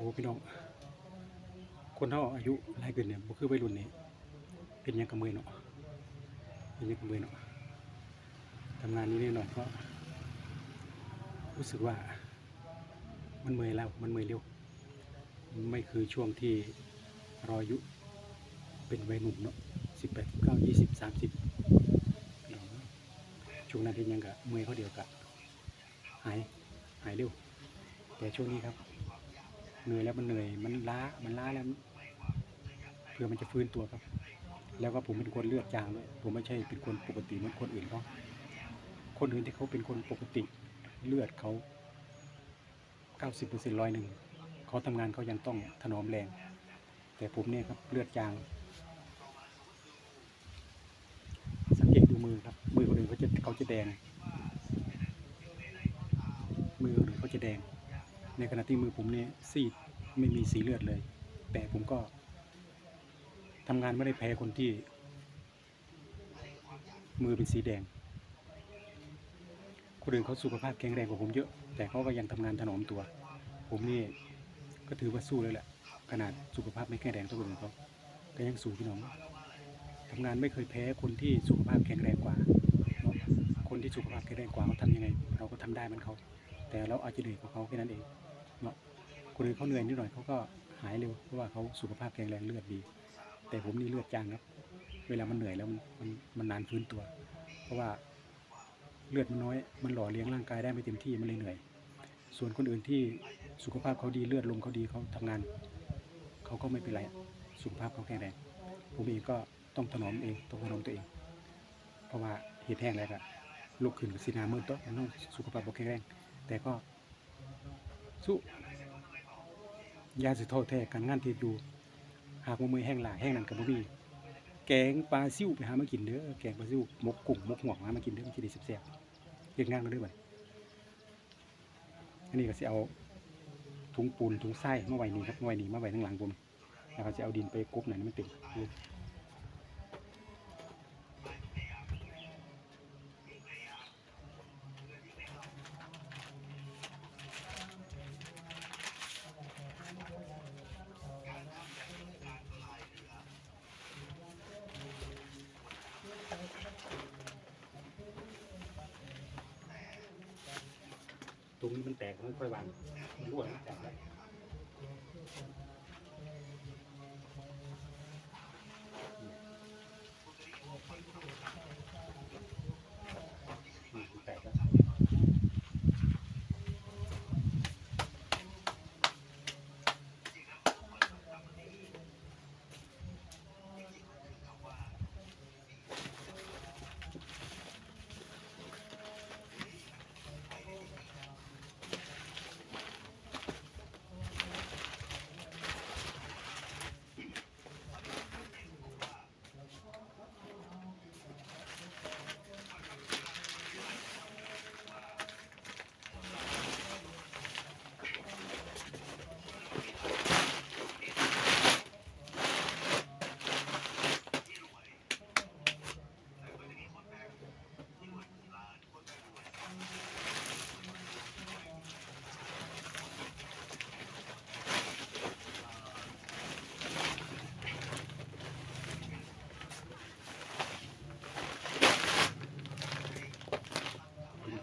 อ้พี่น้อง คนเท่าอายุหลายขึ้นเนี่ยบ่คือวัยรุ่นนี่เป็นยังกับมือเนาะเป็นยังกับมือเนาะทำงานนี้นิดหน่อยก็รู้สึกว่ามันเมื่อยแล้วมันเมื่อยเร็ว ไม่คือช่วงที่ราอายุเป็นวัยหนุ่มเนาะสิบแปดเก้ายี่สิบสามสิบช่วงนั้นที่ยังกะเมื่อยเขาเดียวกะหายหายเร็ว แต่ช่วงนี้ครับ เหนื่อยแล้วมันเหนื่อย มันล้า มันล้าแล้ว เพื่อมันจะฟื้นตัวครับ แล้วก็ผมเป็นคนเลือดจางด้วย ผมไม่ใช่เป็นคนปกติเหมือนคนอื่นเขาคนอื่นที่เขาเป็นคนปกติเลือดเขาเก้าสิบเปอร์เซ็นต์ร้อยหนึ่งเขาทำงานเขายังต้องถนอมแรง แต่ผมเนี่ยครับเลือดจาง สังเกตดูมือครับ มือคนอื่นเขาจะเขาจะแดง มือคนอื่นเขาจะแดง ในขณะที่มือผมเนี่ยซีดไม่มีสีเลือดเลย แต่ผมก็ทำงานไม่ได้แพ้คนที่ มือเป็นสีแดง คนอื่นเขาสุขภาพแข็งแรงกว่าผมเยอะ แต่เขาก็ยังทำงานถนอมตัว ผมนี่ก็ถือว่าสู้เลยแหละ ขนาดสุขภาพไม่แข็งแรงเท่าคนอื่นเขาก็ยังสู้พี่น้องทำงานไม่เคยแพ้คนที่สุขภาพแข็งแรงกว่า คนที่สุขภาพแข็งแรงกว่าเขาทำยังไง เราก็ทำได้มันเขา แต่เราอาจจะเหนื่อยกว่าเขาแค่นั้นเอง เนาะคนอื่นเขาเหนื่อยนิดหน่อยเขาก็หายเร็วเพราะว่าเขาสุขภาพแข็งแรงเลือดดี แต่ผมนี่เลือดจางครับ เวลามันเหนื่อยแล้วมันมันมันนานฟื้นตัว เพราะว่าเลือดมันน้อย มันหล่อเลี้ยงร่างกายได้ไม่เต็มที่มันเลยเหนื่อย ส่วนคนอื่นที่สุขภาพเขาดีเลือดลมเขาดีเขาทำงาน เขาก็ไม่เป็นไรสุขภาพเขาแข็งแรงผมเองก็ต้องถนอมเองต้องถนอมตัวเอง เพราะว่าเหตุแห้งแล้วก็ลุกขึ้นกับสีนามืดต๊ะมันต้องสุขภาพบ่แข็งแรงแต่ก็ สู้ยาสิโทษแท้การงานที่อยู่ หากว่ามือแห้งหลายแห้งนั่นกับบ่มีแกงปลาซิ่วไปหามากินเด้อแกงปลาซิ่วมกกุ้งมกหัวงหามากินเด้อมันสิได้แซ่บๆเรียกงานมาเด้อบัดอันนี้ก็สิเอาถุงปูนถุงทรายมาไว้นี่ครับมาไว้นี่มาไว้ข้งหลังผมแล้วก็จะเอาดินไปกบหน่อยมันเต็ม ตรงนี้มันแตกมันค่อยวางมันรั่วมันแตกแล้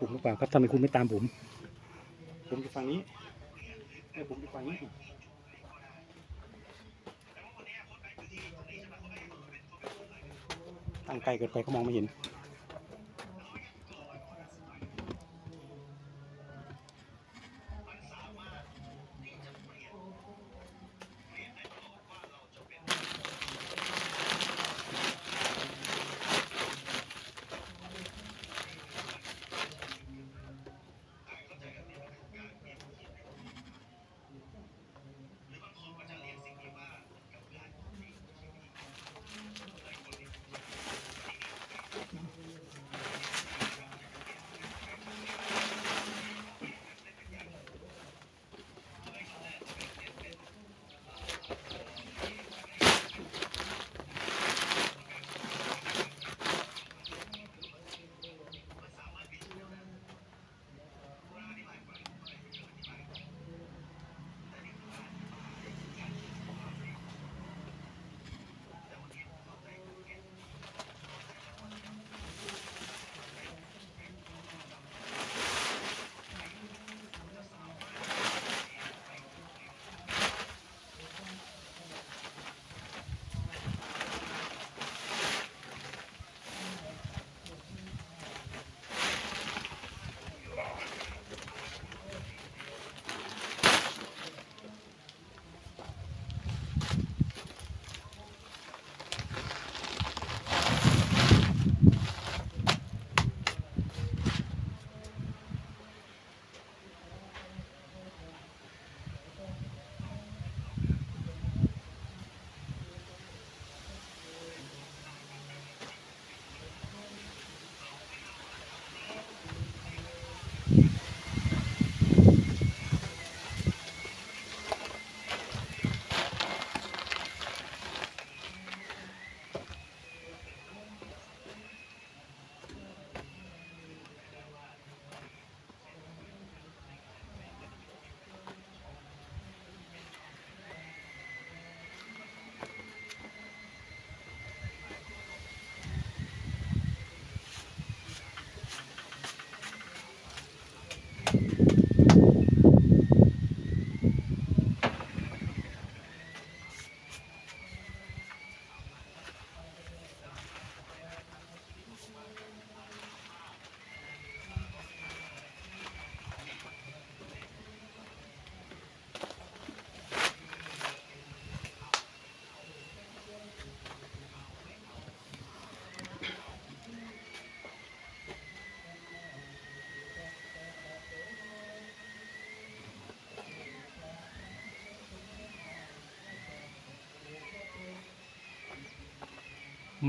ผมหรือเปล่าครับทำไมคุณไม่ตามผม ผมอยู่ฝั่งนี้ให้ผมอยู่ฝั่งนี้ตั้งไกลเกินไปเขามองไม่เห็น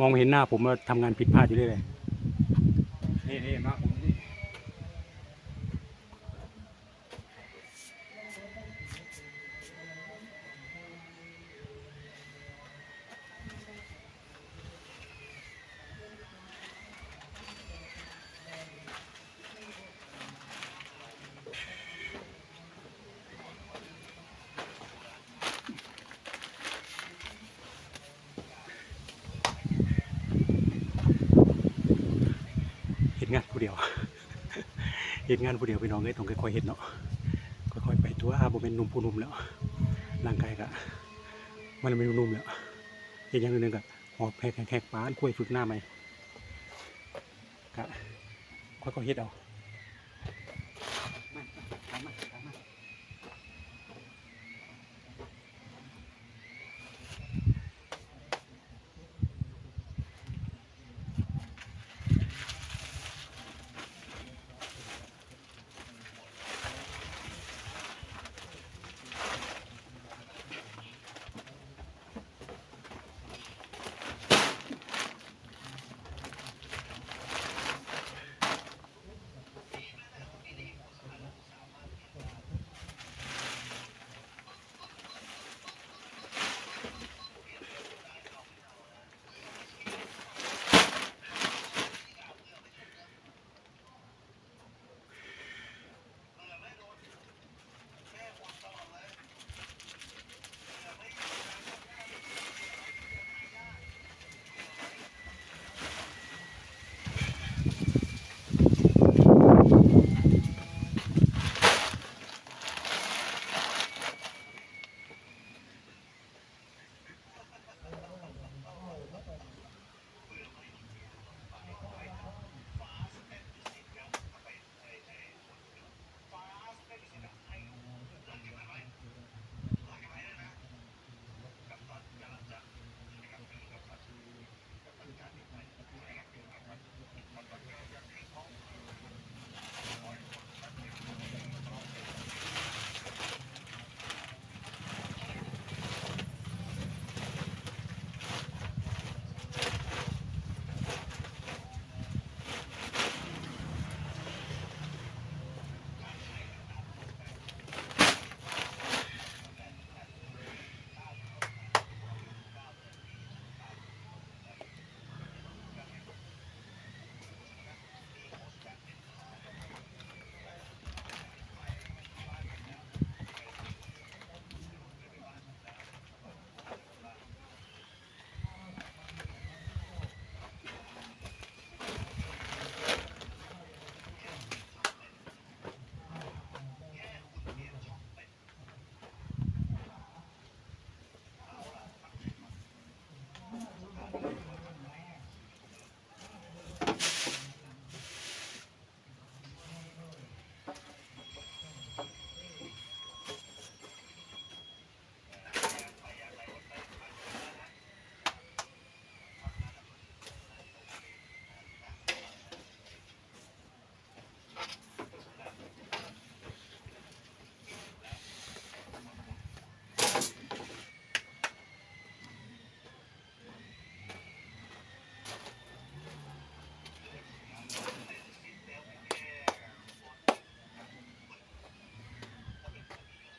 มองเห็นหน้าผมว่าทำงานผิดพลาดอยู่เรื่อยๆนี่นี่มาผมนี่เห็นงานผู้เดียว เห็นงานผู้เดียวพี่น้องเลยต้องค่อยๆเห็นเนาะค่อยๆไปตัวอาบเป็นนุ่มผู้นุ่มแล้วร่างกายก็มันเป็นนุ่มแล้วเห็นอย่างหนึงก็หอบแหกแหกปานคุยฝึกหน้าไหมก็ค่อยๆเห็ดเอา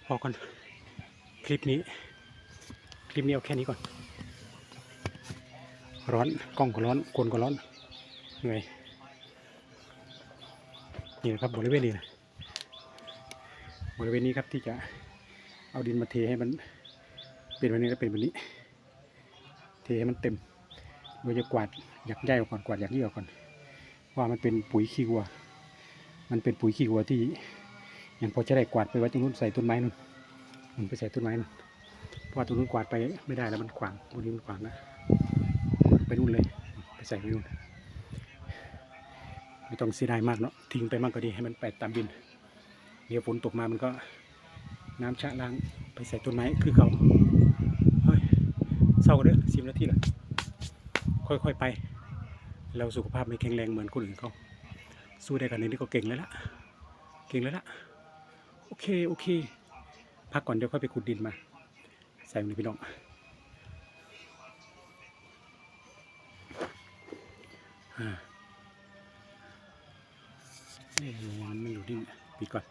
พอก่อนคลิปนี้ คลิปนี้เอาแค่นี้ก่อน ร้อนกล้องก็ร้อนคนก็ร้อนเหนื่อยนี่นะครับบริเวณนี้นะบริเวณนี้ครับที่จะเอาดินมาเทให้มันเป็นแบบนี้แล้วเป็นแบบนี้ เทให้มันเต็มโดยจะกวาดอยากใหญ่ออกก่อนกวาดอยากเยี่ออกก่อนว่ามันเป็นปุ๋ยขี้วัว มันเป็นปุ๋ยขี้วัวที่ ยังพอจะได้กวาดไปไว้ตรงนู้นใส่ต้นไม้นู่นมันไปใส่ต้นไม้นู่นเพราะว่าตรงนู้นกวาดไปไม่ได้แล้วมันขวางตรงนี้มันขวางนะไปนู่นเลย ไปใส่ไปนู่นไม่ต้องเสียดายมากเนาะทิ้งไปมากก็ดีให้มันแปดตามดินเดี๋ยวฝนตกมามันก็น้ำชะล้างไปใส่ต้นไม้คือเขาเฮ้ยเศร้าเด้อสิบนาทีละค่อยๆไป เราสุขภาพไม่แข็งแรงเหมือนคนอื่นเขาสู้ได้กันนี้ก็เก่งแล้วล่ะ เก่งแล้วล่ะ โอเค โอเค พักก่อนเดี๋ยวค่อยไปขุดดินมา ใส่ลงในพี่น้อง อ่าเนี่ยมันไม่อยู่ดินปิดก่อน